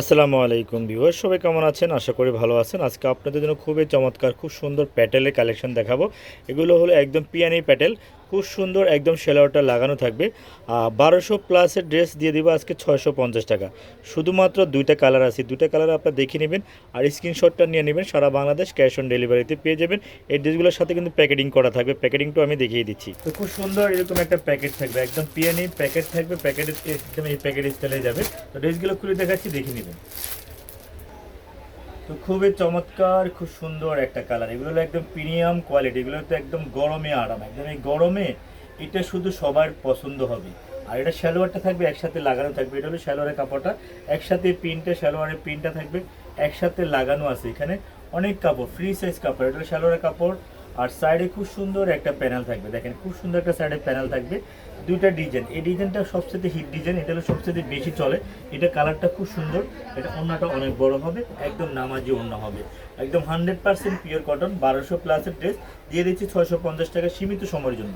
আসসালামু আলাইকুম ভিউয়ার সবাই কেমন আছেন? আশা করি ভালো আছেন। আজকে আপনাদের জন্য খুবই চমৎকার, খুব সুন্দর প্যাটেলের কালেকশন দেখাবো। এগুলো হলো একদম পিয়ানি প্যাটেল। খুব সুন্দর একদম সেলাওয়ারটা লাগানো থাকবে। বারোশো প্লাসের ড্রেস দিয়ে দিব আজকে ছয়শো পঞ্চাশ টাকা। শুধুমাত্র দুইটা কালার আছে। দুইটা কালার আপনারা দেখে নেবেন আর স্ক্রিনশটটা নিয়ে নেবেন। সারা বাংলাদেশ ক্যাশ অন ডেলিভারিতে পেয়ে যাবেন। এই ড্রেসগুলোর সাথে কিন্তু প্যাকেটিং করা থাকবে। প্যাকেটিংটাও আমি দেখিয়ে দিচ্ছি। তো খুব সুন্দর এরকম একটা প্যাকেট থাকবে। একদম পিয়ানি প্যাকেট থাকবে। প্যাকেটের একদম এই প্যাকেট স্টাইলে যাবে। তো ড্রেসগুলো খুলে দেখাচ্ছি, দেখে নেবেন। তো খুবই চমৎকার, খুব সুন্দর একটা কালার এগুলো একদম প্রিমিয়াম কোয়ালিটি এগুলো তো একদম গরমে আরাম। একদম এই গরমে এটা শুধু সবার পছন্দ হবে। আর এটা শ্যালোয়ারটা থাকবে, একসাথে লাগানো থাকবে। এটা হলো শ্যালোয়ারের কাপড়টা। একসাথে প্রিন্টটা শ্যালোয়ারের প্রিন্টটা থাকবে। একসাথে লাগানো আছে এখানে। অনেক কাপড় ফ্রি সাইজ কাপড়। এটা হলো শ্যালোয়ারের কাপড়। আর সাইডে খুব সুন্দর একটা প্যানেল থাকবে। দেখেন, খুব সুন্দর একটা সাইডে প্যানেল থাকবে। দুইটা ডিজাইন। এই ডিজাইনটা সবচেয়ে হিট ডিজাইন, এটা হলো সবচেয়ে বেশি চলে। এটা কালারটা খুব সুন্দর। এটা ওড়নাটা অনেক বড় হবে, একদম নামাজি ওড়না হবে। একদম হান্ড্রেড পার্সেন্ট পিওর কটন, বারোশো প্লাসের ড্রেস। দিয়ে দিচ্ছি ছয়শো পঞ্চাশ টাকা সীমিত সময়ের জন্য।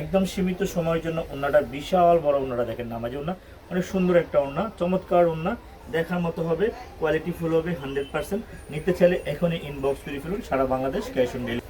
একদম সীমিত সময়ের জন্য ওড়নাটা, বিশাল বড় ওড়নাটা দেখেন, নামাজি ওড়না। অনেক সুন্দর একটা ওড়না, চমৎকার ওড়না। দেখার মতো হবে কোয়ালিটি ফুল হবে, হান্ড্রেড পার্সেন্ট। নিতে চাইলে এখনই ইনবক্স করে ফেলুন, সারা বাংলাদেশ ক্যাশ অন ডেলিভারি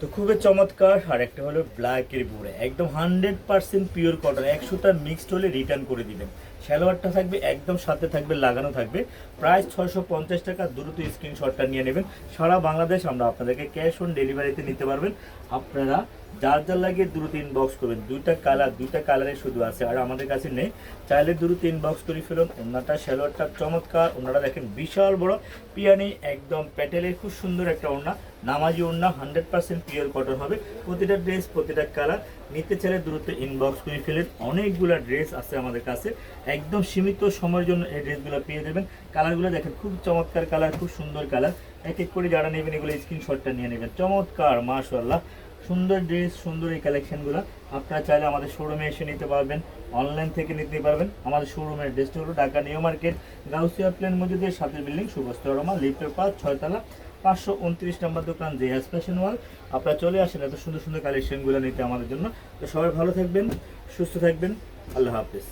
তো খুবই চমৎকার, আর একটা হলো ব্ল্যাকের বুড়ে একদম হান্ড্রেড পার্সেন্ট পিওর কটন একশোটা মিক্সড হলে রিটার্ন করে দিবেন। সালোয়ারটা থাকবে, একদম সাথে থাকবে, লাগানো থাকবে। প্রায় ছয়শো পঞ্চাশ টাকা, দ্রুত স্ক্রিনশটটা নিয়ে নেবেন। সারা বাংলাদেশ আমরা আপনাদেরকে ক্যাশ অন ডেলিভারিতে নিতে পারবেন। আপনারা যার যার লাগে দ্রুত ইনবক্স করবেন। দুইটা কালার দুইটা কালারে শুধু আছে, আর আমাদের কাছে নেই। চাইলে দ্রুত ইনবক্স করে ফেলুন। ওনাটা সালোয়ারটা চমৎকার। ওনারা দেখেন বিশাল বড় পিয়ানি, একদম প্যাটেলের খুব সুন্দর একটা ওড়না। নামাজি ওড়না হান্ড্রেড পার্সেন্ট পিওর কটন হবে। প্রতিটা ড্রেস প্রতিটা কালার নিতে চাইলে দ্রুত ইনবক্স করে ফেলেন। অনেকগুলো ড্রেস আছে আমাদের কাছে। একদম সীমিত সময়ের জন্য এই ড্রেসগুলো পেয়ে যাবেন। কালারগুলো দেখেন, খুব চমৎকার কালার খুব সুন্দর কালার এক এক করে যারা নেবেন এগুলো স্ক্রিনশটটা নিয়ে নেবেন। চমৎকার মাশাল্লাহ সুন্দর ড্রেস, সুন্দর এই কালেকশনগুলো আপনারা চাইলে আমাদের শোরুমে এসে নিতে পারবেন অনলাইন থেকে নিতে পারবেন। আমাদের শোরুমের ড্রেসটা হলো ঢাকা নিউ মার্কেট, গাউসিয়া প্লেন মজুদের সাথে বিল্ডিং সুবস্ত রমা লিফটের পাঁচ, ছয়তলা, পাঁচশো উনত্রিশ নম্বর দোকান, জেহাজ ফ্যাশন ওয়াল আপনারা চলে আসেন এত সুন্দর সুন্দর কালেকশনগুলো নিতে আমাদের জন্য। তো সবাই ভালো থাকবেন, সুস্থ থাকবেন। আল্লাহ হাফিজ।